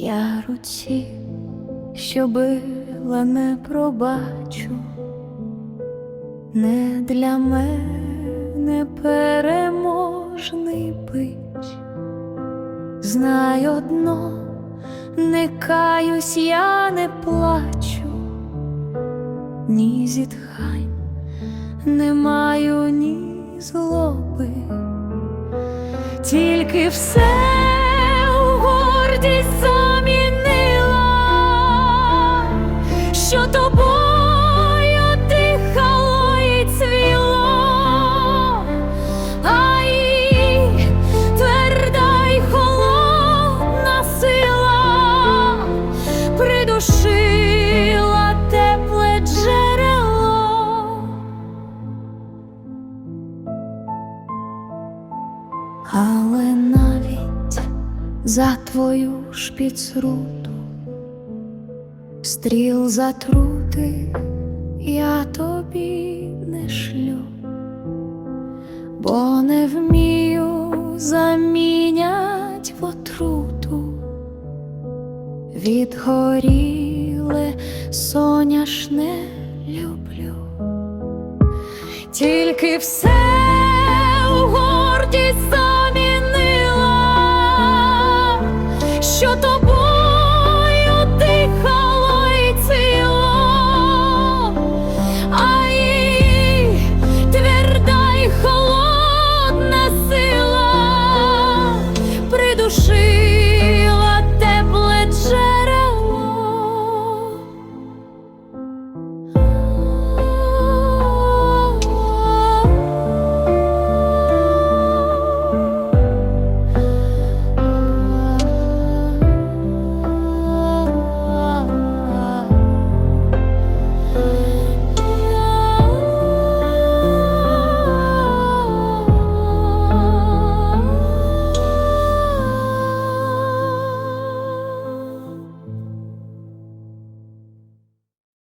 Я руці, що била, не пробачу, не для мене переможний бич. Знай одно, не каюсь, я не плачу, ні зітхань, не маю ні злоби, тільки все у гордість придушила тепле джерело. Але навіть за твою шпіцруту стріл затрути я тобі не шлю, бо не вмію замінять в отруту відгоріле соняшне люблю. Тільки все у гордість